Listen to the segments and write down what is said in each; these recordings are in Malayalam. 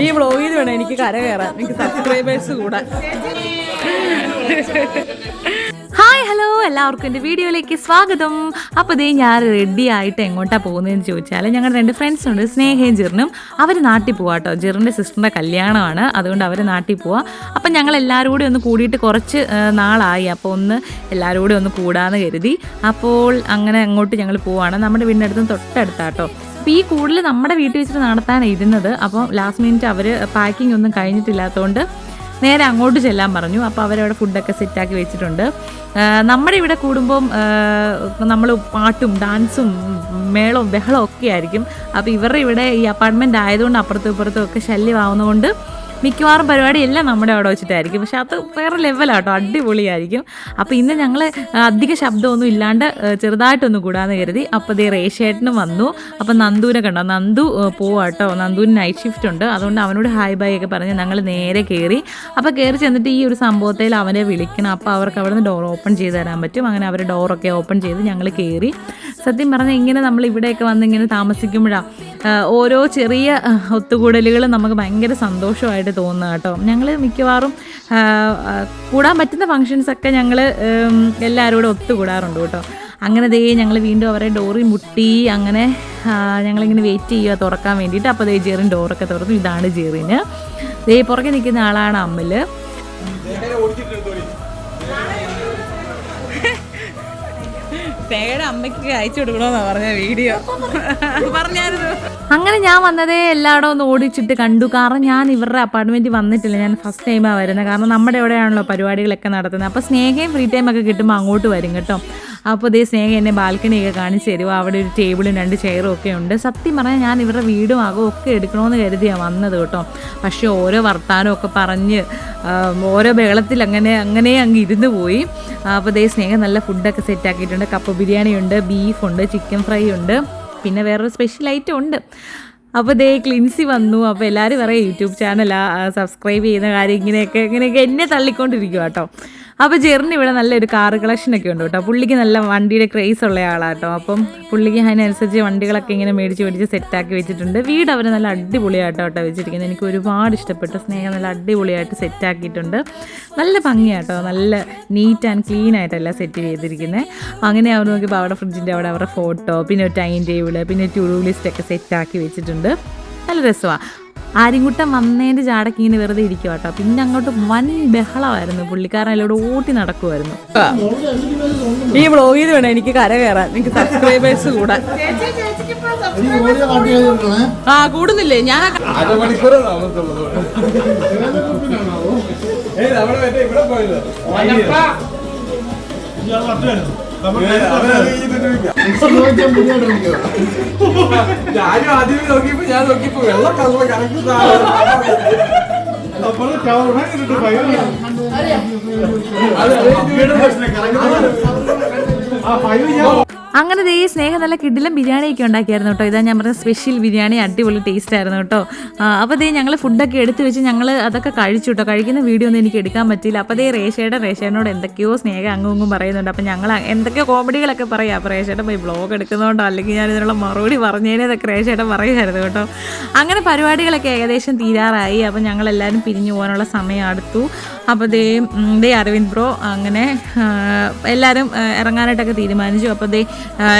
ഈ വ്ളോഗിൽ വേണം എനിക്ക് കര കയറാൻ എനിക്ക് സബ്സ്ക്രൈബേഴ്സ് കൂടാൻ. ഹായ് ഹലോ എല്ലാവർക്കും എന്റെ വീഡിയോയിലേക്ക് സ്വാഗതം. അപ്പോൾ ഇതേ ഞാൻ റെഡി ആയിട്ട് എങ്ങോട്ടാണ് പോകുന്നതെന്ന് ചോദിച്ചാൽ ഞങ്ങളുടെ രണ്ട് ഫ്രണ്ട്സ് ഉണ്ട് സ്നേഹയും ജിറിനും. അവർ നാട്ടിൽ പോവാ കേട്ടോ ജിറിന്റെ സിസ്റ്ററിന്റെ കല്യാണമാണ്. അതുകൊണ്ട് അവർ നാട്ടിൽ പോവാ. അപ്പം ഞങ്ങൾ എല്ലാവരും കൂടി ഒന്ന് കൂടിയിട്ട് കുറച്ച് നാളായി. അപ്പോൾ ഒന്ന് എല്ലാവരും കൂടി ഒന്ന് കൂടാന്ന് കരുതി. അപ്പോൾ അങ്ങനെ അങ്ങോട്ട് ഞങ്ങൾ പോവാണ്. നമ്മുടെ വീടിന്റെ അടുത്ത് തൊട്ടടുത്താട്ടോ അപ്പോൾ ഈ കൂടുതൽ നമ്മുടെ വീട്ടിൽ വെച്ചിട്ട് നടത്താനാണ് ഇരുന്നത്. അപ്പോൾ ലാസ്റ്റ് മിനിറ്റ് അവർ പാക്കിംഗ് ഒന്നും കഴിഞ്ഞിട്ടില്ലാത്തതുകൊണ്ട് നേരെ അങ്ങോട്ട് ചെല്ലാൻ പറഞ്ഞു. അപ്പോൾ അവരവിടെ ഫുഡൊക്കെ സെറ്റാക്കി വെച്ചിട്ടുണ്ട്. നമ്മുടെ ഇവിടെ കൂടുമ്പം നമ്മൾ പാട്ടും ഡാൻസും മേളവും ബഹളവും ഒക്കെ ആയിരിക്കും. അപ്പോൾ ഇവരുടെ ഇവിടെ ഈ അപ്പാർട്ട്മെന്റ് ആയതുകൊണ്ട് അപ്പുറത്തും ഇപ്പുറത്തും ഒക്കെ ശല്യമാവുന്നതുകൊണ്ട് മിക്കവാറും പരിപാടിയെല്ലാം നമ്മുടെ അവിടെ വെച്ചിട്ടായിരിക്കും. പക്ഷെ അത് വേറെ ലെവലാട്ടോ അടിപൊളിയായിരിക്കും. അപ്പോൾ ഇന്ന് ഞങ്ങൾ അധിക ശബ്ദമൊന്നും ഇല്ലാണ്ട് ചെറുതായിട്ടൊന്ന് കൂടാന്ന് കരുതി. അപ്പോൾ ദേ റേഷേട്ടനും വന്നു. അപ്പോൾ നന്ദൂനെ കണ്ടോ? നന്ദു പോവാട്ടോ. നന്ദുവിന് നൈറ്റ് ഷിഫ്റ്റ് ഉണ്ട്. അതുകൊണ്ട് അവനോട് ഹായ് ബൈ ഒക്കെ പറഞ്ഞ് ഞങ്ങൾ നേരെ കയറി അപ്പോൾ കയറി ചെന്നിട്ട് ഈ ഒരു സംഭവത്തിൽ അവനെ വിളിക്കണം. അപ്പോൾ അവർക്ക് അവിടെ നിന്ന് ഡോർ ഓപ്പൺ ചെയ്ത് തരാൻ പറ്റും. അങ്ങനെ അവർ ഡോറൊക്കെ ഓപ്പൺ ചെയ്ത് ഞങ്ങൾ കയറി സത്യം പറഞ്ഞാൽ ഇങ്ങനെ നമ്മൾ ഇവിടെയൊക്കെ വന്ന് ഇങ്ങനെ താമസിക്കുമ്പോഴാണ് ഓരോ ചെറിയ ഒത്തുകൂടലുകൾ നമുക്ക് ഭയങ്കര സന്തോഷമായിട്ട് തോന്നുക കേട്ടോ. ഞങ്ങൾ മിക്കവാറും കൂടാൻ പറ്റുന്ന ഫങ്ഷൻസൊക്കെ ഞങ്ങൾ എല്ലാവരും കൂടെ ഒത്തുകൂടാറുണ്ട് കേട്ടോ. അങ്ങനെ ദേ ഞങ്ങൾ വീണ്ടും അവരെ ഡോറിൽ മുട്ടി അങ്ങനെ ഞങ്ങളിങ്ങനെ വെയിറ്റ് ചെയ്യുക തുറക്കാൻ വേണ്ടിയിട്ട്. അപ്പോൾ ദേ ജെറിൻ ഡോറൊക്കെ തുറന്നു. ഇതാണ് ജെറിന്. ദേ പുറകെ നിൽക്കുന്ന ആളാണ് അമ്മൽ. തേടെ അമ്മയ്ക്ക് അയച്ചു കൊടുക്കണമെന്നാ പറഞ്ഞ വീഡിയോ. പറഞ്ഞായിരുന്നു. അങ്ങനെ ഞാൻ വന്നതേ എല്ലായിടവും ഒന്ന് ഓടിച്ചിട്ട് കണ്ടു. കാരണം ഞാൻ ഇവരുടെ അപ്പാർട്ട്മെന്റിൽ വന്നിട്ടില്ല. ഞാൻ ഫസ്റ്റ് ടൈമാണ് വരുന്നത്. കാരണം നമ്മുടെ എവിടെയാണല്ലോ പരിപാടികളൊക്കെ നടത്തുന്നത്. അപ്പോൾ സ്നേഹയും ഫ്രീ ടൈമൊക്കെ കിട്ടുമ്പോൾ അങ്ങോട്ട് വരും കേട്ടോ. അപ്പോൾ ഇതേ സ്നേഹം എന്നെ ബാൽക്കണിയൊക്കെ കാണിച്ചു തരുമോ അവിടെ ഒരു ടേബിളും രണ്ട് ചെയറും ഒക്കെ ഉണ്ട്. സത്യം പറഞ്ഞാൽ ഞാൻ ഇവരുടെ വീടും ആകും ഒക്കെ എടുക്കണമെന്ന് കരുതിയാണ് വന്നത് കേട്ടോ. പക്ഷേ ഓരോ വർത്താനമൊക്കെ പറഞ്ഞ് ഓരോ ബഹളത്തിൽ അങ്ങനെ അങ്ങനെ അങ്ങ് ഇരുന്ന് പോയി. അപ്പോൾ ദേ സ്നേഹം നല്ല ഫുഡൊക്കെ സെറ്റാക്കിയിട്ടുണ്ട് കപ്പ ബിരിയാണി ഉണ്ട് ബീഫുണ്ട് ചിക്കൻ ഫ്രൈ ഉണ്ട്. പിന്നെ വേറൊരു സ്പെഷ്യൽ ഐറ്റം ഉണ്ട്. അപ്പോൾ ദേ ക്ലിൻസി വന്നു. അപ്പോൾ എല്ലാവരും പറയും യൂട്യൂബ് ചാനലാ സബ്സ്ക്രൈബ് ചെയ്യുന്ന കാര്യം ഇങ്ങനെയൊക്കെ ഇങ്ങനെയൊക്കെ എന്നെ തള്ളിക്കൊണ്ടിരിക്കുക കേട്ടോ. അപ്പോൾ ജെറിന് ഇവിടെ നല്ലൊരു കാർ കളക്ഷനൊക്കെ ഉണ്ട് കേട്ടോ. പുള്ളിക്ക് നല്ല വണ്ടിയുടെ ക്രേസ് ഉള്ള ആളാട്ടോ. അപ്പം പുള്ളിക്ക് അതിനനുസരിച്ച് വണ്ടികളൊക്കെ ഇങ്ങനെ മേടിച്ച് മേടിച്ച് സെറ്റാക്കി വെച്ചിട്ടുണ്ട്. വീട് അവർ നല്ല അടിപൊളിയായിട്ടോ കേട്ടോ വെച്ചിരിക്കുന്നത് എനിക്ക് ഒരുപാട് ഇഷ്ടപ്പെട്ട സ്നേഹം നല്ല അടിപൊളിയായിട്ട് സെറ്റാക്കിയിട്ടുണ്ട് നല്ല ഭംഗിയാട്ടോ. നല്ല നീറ്റ് ആൻഡ് ക്ലീൻ ആയിട്ടല്ല സെറ്റ് ചെയ്തിരിക്കുന്നത് അങ്ങനെ അവർ നോക്കിയപ്പോൾ അവിടെ ഫ്രിഡ്ജിന്റെ അവിടെ അവരുടെ ഫോട്ടോ പിന്നെ ഒരു ടൈം ടേബിൾ പിന്നെ ടു ഡു ലിസ്റ്റ് ഒക്കെ സെറ്റാക്കി വെച്ചിട്ടുണ്ട്. നല്ല രസമാണ് ആര്യൻകുട്ടൻ വന്നതിന്റെ ചാടക്ക് ഇങ്ങനെ വെറുതെ ഇരിക്കുക കേട്ടോ. പിന്നെ അങ്ങോട്ട് വൻ ബഹളമായിരുന്നു പുള്ളിക്കാരൻ അതിലൂടെ ഓട്ടി നടക്കുമായിരുന്നു ഈ വ്ളോഗിൽ വേണം എനിക്ക് കര കയറാൻ. എനിക്ക് സബ്സ്ക്രൈബേഴ്സ് കൂടാൻ. ആ കൂടുന്നില്ലേ? ഞാൻ ഇവിടെ പോയത്. ഞാനും ആദ്യമേ നോക്കിയപ്പോ ഞാൻ നോക്കിയപ്പോ വെള്ളം കള്ള കറക്റ്റ് അപ്പോൾ അങ്ങനെ ദേ സ്നേഹം നല്ല കിഡിലും ബിരിയാണിയൊക്കെ ഉണ്ടാക്കിയായിരുന്നു കേട്ടോ. ഇതാ ഞാൻ പറഞ്ഞ സ്പെഷ്യൽ ബിരിയാണി അടിപൊളി ടേസ്റ്റ് ആയിരുന്നു കേട്ടോ. അപ്പോൾ ദേ ഞങ്ങൾ ഫുഡൊക്കെ എടുത്ത് വെച്ച് ഞങ്ങൾ അതൊക്കെ കഴിച്ചു കേട്ടോ. കഴിക്കുന്ന വീഡിയോ ഒന്നും എനിക്ക് എടുക്കാൻ പറ്റിയില്ല. അപ്പോൾ ദേ റേഷയുടെ റേഷേനോട് എന്തൊക്കെയോ സ്നേഹം അങ്ങും ഇങ്ങും പറയുന്നുണ്ട്. അപ്പോൾ ഞങ്ങൾ എന്തൊക്കെയോ കോമഡികളൊക്കെ പറയാം. അപ്പോൾ റേഷയുടെ പോയി ബ്ലോഗ് എടുക്കുന്നതുകൊണ്ടോ അല്ലെങ്കിൽ ഞാൻ ഇതിനുള്ള മറുപടി പറഞ്ഞതിനേതൊക്കെ റേഷയുടെ പറയുമായിരുന്നു കേട്ടോ. അങ്ങനെ പരിപാടികളൊക്കെ ഏകദേശം തീരാറായി. അപ്പോൾ ഞങ്ങളെല്ലാവരും പിരിഞ്ഞു പോകാനുള്ള സമയം അടുത്തു. അപ്പോൾ ദേ ദേ അരവിന്ദ് ബ്രോ അങ്ങനെ എല്ലാവരും ഇറങ്ങാനായിട്ടൊക്കെ തീരുമാനിച്ചു. അപ്പോൾ ദേ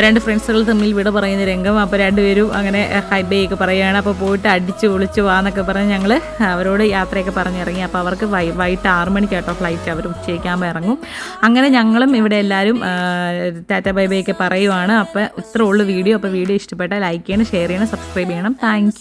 രണ്ട് ഫ്രണ്ട്സുകൾ തമ്മിൽ വിട പറയുന്ന രംഗം. അപ്പോൾ രണ്ടുപേരും അങ്ങനെ ഹൈ ബൈ ഒക്കെ പറയുകയാണ്. അപ്പോൾ പോയിട്ട് അടിച്ച് ഒളിച്ച് വാന്നൊക്കെ പറഞ്ഞ് ഞങ്ങൾ അവരോട് യാത്രയൊക്കെ പറഞ്ഞിറങ്ങി. അപ്പോൾ അവർക്ക് വൈ വൈകിട്ട് ആറ് മണിക്കാട്ടോ ഫ്ലൈറ്റ് അവർ ഉച്ചയ്ക്കാകുമ്പോൾ ഇറങ്ങും. അങ്ങനെ ഞങ്ങളും ഇവിടെ എല്ലാവരും ടാറ്റ ബൈ ബൈ ഒക്കെ പറയുവാണ്. അപ്പോൾ ഇത്രേ ഉള്ളൂ വീഡിയോ. അപ്പോൾ വീഡിയോ ഇഷ്ടപ്പെട്ടാൽ ലൈക്ക് ചെയ്യണം ഷെയർ ചെയ്യണം സബ്സ്ക്രൈബ് ചെയ്യണം. താങ്ക്